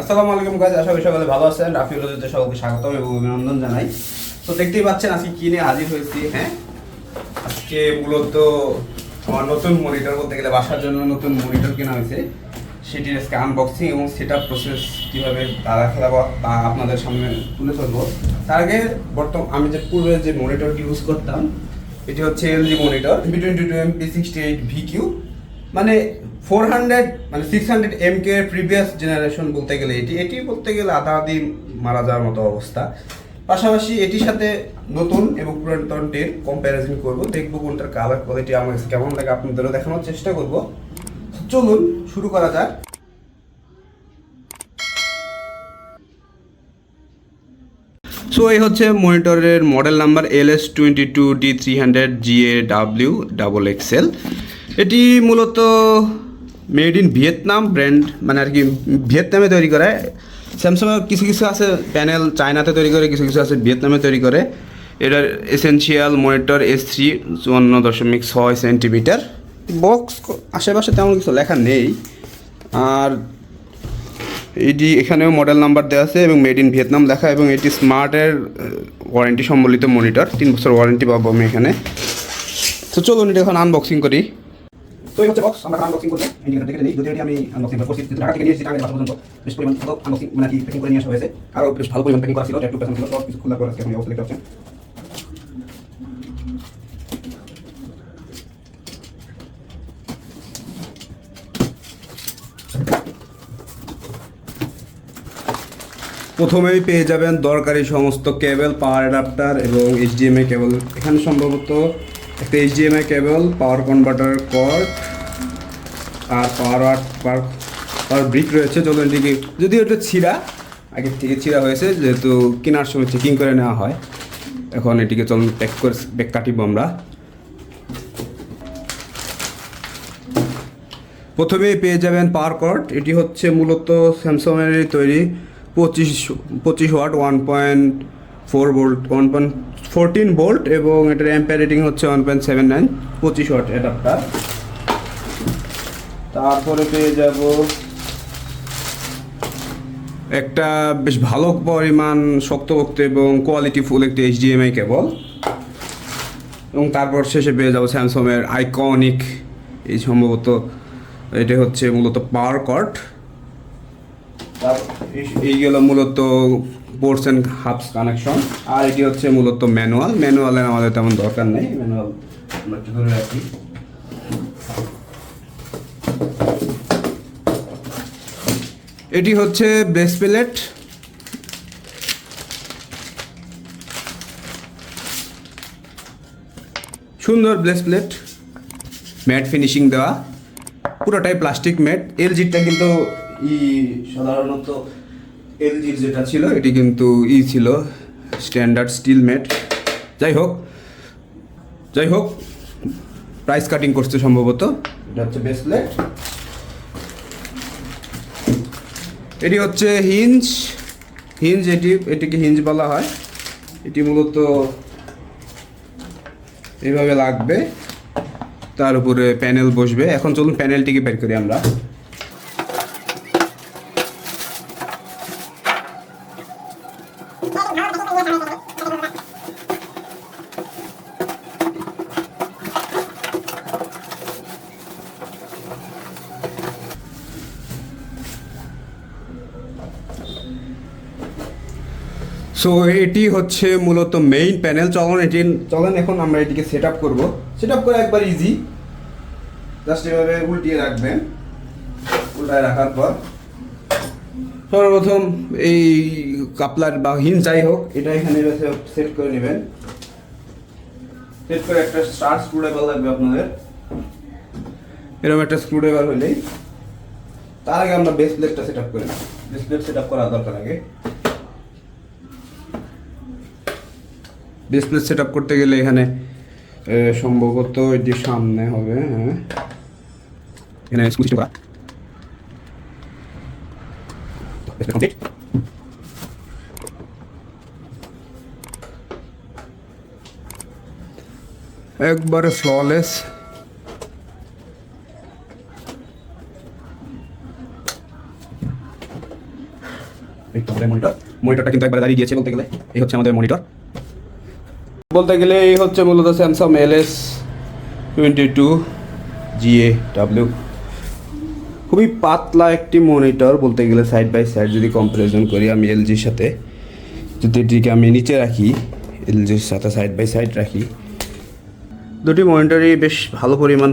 আসসালামু আলাইকুম গাইজ আশা করি সকলে ভালো আছেন। রাফিউল রোজিতে সকলকে স্বাগতম এবং অভিনন্দন জানাই। তো দেখতেই পাচ্ছেন আজকে কি নিয়ে হাজির হয়েছি হ্যাঁ? আজকে মূলত আমার নতুন মনিটর বলতে গেলে বাসার জন্য নতুন মনিটর কেনা হয়েছে। সেটির আজকে আনবক্সিং এবং সেট প্রসেস কীভাবে তারা খেলাবো তা আপনাদের সামনে তুলে ধরবো। তার আগে বর্তমান আমি যে পূর্বে যে মনিটরটি ইউজ করতাম, এটি হচ্ছে LG monitor V twenty two MP sixty eight V Q মানে ফোর হান্ড্রেড মানে six hundred M K previous generation বলতে গেলে এটি এটি বলতে গেলে আধা আধি মারা যাওয়ার মতো অবস্থা। পাশাপাশি এটির সাথে নতুন এবং পুরাতনটির কম্প্যারিজন করব। দেখব কোনটার কালার কোয়ালিটি আমার কাছে কেমন লাগে আপনাদেরও দেখানোর চেষ্টা করব। চলুন, শুরু করা যাক। সো এই হচ্ছে মনিটরের model number L S twenty two D three hundred G A W double XL এটি মূলত মেড ইন ভিয়েতনাম ব্র্যান্ড মানে আর কি ভিয়েতনামে তৈরি করে। স্যামসাংয়ের কিছু কিছু আছে প্যানেল চায়নাতে তৈরি করে, কিছু কিছু আছে ভিয়েতনামে তৈরি করে। এটার এসেনশিয়াল মনিটর এস থ্রি চুয়ান্ন দশমিক ছয় সেন্টিমিটার বক্স আশেপাশে তেমন কিছু লেখা নেই। আর এটি এখানেও মডেল নাম্বার দেওয়া আছে এবং মেড ইন ভিয়েতনাম লেখা এবং এটি স্মার্টের ওয়ারেন্টি সম্বলিত মনিটর তিন বছর ওয়ারেন্টি পাবো আমি এখানে। তো চলুন এটা এখন আনবক্সিং করি। তো এই হচ্ছে বক্স আমরা আনবক্সিং করব ইন্ডিকেটর দেখে যদি এটি আমি আনবক্সিং করছি ঢাকা থেকে পর্যন্ত। বেশ পরিমাণ আনবক্সিং মানে কি প্যাকিং করে নিয়ে আসা হয়েছে। আরও বেশ ভালো পরিমাণ প্যাকিং করা ছিল একটু পেছন ছিল সব কিছু খোলা করে আজকে অবস্থা দেখতে প্রথমেই পেয়ে যাবেন দরকারি সমস্ত কেবল পাওয়ার অ্যাডাপ্টার এবং এইচডিএমআই কেবল এখানে সম্ভবত একটা HDMI cable power converter cord আর পাওয়ার পাওয়ার ব্রিক রয়েছে চলুন এদিকে যদিও এটা ছিঁড়া আগের থেকে ছিঁড়া হয়েছে, যেহেতু কেনার সময় চেকিং করে নেওয়া হয়, এখন এটিকে চলুন প্যাক করে প্যাক কাটিব আমরা। প্রথমেই পেয়ে যাবেন পাওয়ার কর্ড এটি হচ্ছে মূলত স্যামসংয়েরই তৈরি, পঁচিশ পঁচিশ watt one point four volt one point fourteen volt এবং এটার অ্যাম্পার রেটিং হচ্ছে ওয়ান পয়েন্ট সেভেন নাইন পঁচিশ ওয়াট অ্যাডাপ্টার তারপরে পেয়ে যাব একটা বেশ ভালো পরিমাণ শক্তপোক্ত এবং কোয়ালিটি ফুল একটি এইচডিএমআই কেবল এবং তারপর শেষে পেয়ে যাব স্যামসংয়ের আইকনিক এই সম্ভবত এটা হচ্ছে মূলত পাওয়ার কট এইগুলো মূলত পোর্টস অ্যান্ড হাবস কানেকশন আর এটি হচ্ছে মূলত ম্যানুয়াল ম্যানুয়ালের আমাদের তেমন দরকার নেই। ম্যানুয়াল আমরা ধরে রাখি। এটি হচ্ছে ব্রেস প্লেট সুন্দর ব্লেস প্লেট ম্যাট ফিনিশিং দেওয়া। পুরোটাই প্লাস্টিক ম্যাট। এলজিটা কিন্তু সাধারণত এলজির যেটা ছিল, এটি কিন্তু ই ছিল স্ট্যান্ডার্ড স্টিল ম্যাট যাই হোক যাই হোক প্রাইস কাটিং করছে সম্ভবত। এটা হচ্ছে বেস প্লেট এটি হচ্ছে হিঞ্জ হিঞ্জ এটি, এটিকে হিঞ্জ বলা হয়। এটি মূলত এইভাবে লাগবে। তার উপরে প্যানেল বসবে। এখন চলুন প্যানেলটিকে বের করি আমরা। সো এটি হচ্ছে মূলত মেইন প্যানেল চলন এটি, চলেন এখন আমরা এটিকে সেট আপ করব। সেট আপ করা একবার ইজি জাস্ট এভাবে উল্টিয়ে রাখবেন। উল্টায় রাখার পর। সর্বপ্রথম এই কাপলার বা হিন যাই হোক, এটা এখানে সেট করে নেবেন। সেট করে একটা স্টার স্ক্রুড্রাইভার লাগবে আপনাদের। এরকম একটা স্ক্রুড্রাইভার হলেই। তার আগে আমরা বেস প্লেটটা সেট আপ করে নেব। বেস প্লেট সেট আপ করার দরকার আগে। ডিসপ্লে সেট করতে গেলে এখানে সম্ভবত এটি সামনে হবে হ্যাঁ। এখানে স্কুল করা. একবারে ফ্ললেস মনিটর মনিটরটা কিন্তু একবার দাঁড়িয়ে গিয়েছে বলতে গেলে। এই হচ্ছে আমাদের মনিটর বলতে গেলে এই হচ্ছে মূলত Samsung L S twenty two G A W খুবই পাতলা একটি মনিটর বলতে গেলে সাইড বাই সাইড যদি কম্পারিজন করি আমি এলজির সাথে। যদি এটিকে আমি নিচে রাখি এলজির সাথে সাইড বাই সাইড রাখি। দুটি মনিটরই বেশ ভালো পরিমাণ,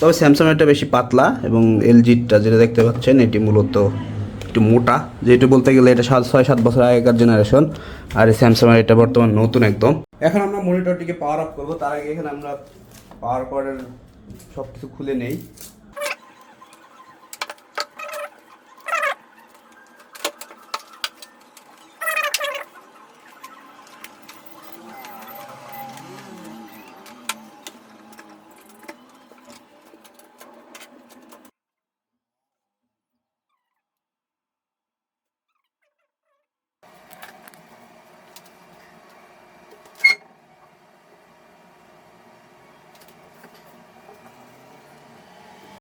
তবে স্যামসাংয়েরটা বেশি পাতলা এবং এলজিটা যেটা দেখতে পাচ্ছেন, এটি মূলত একটু মোটা যেটা বলতে গেলে এটা সাত ছয়, সাত বছর আগেকার জেনারেশন আর এই স্যামসাংয়ের এটা বর্তমান নতুন একদম। এখন আমরা মনিটরটিকে পাওয়ার আপ করব, তার আগে এখানে আমরা পাওয়ার কর্ডের সব কিছু খুলে নেই।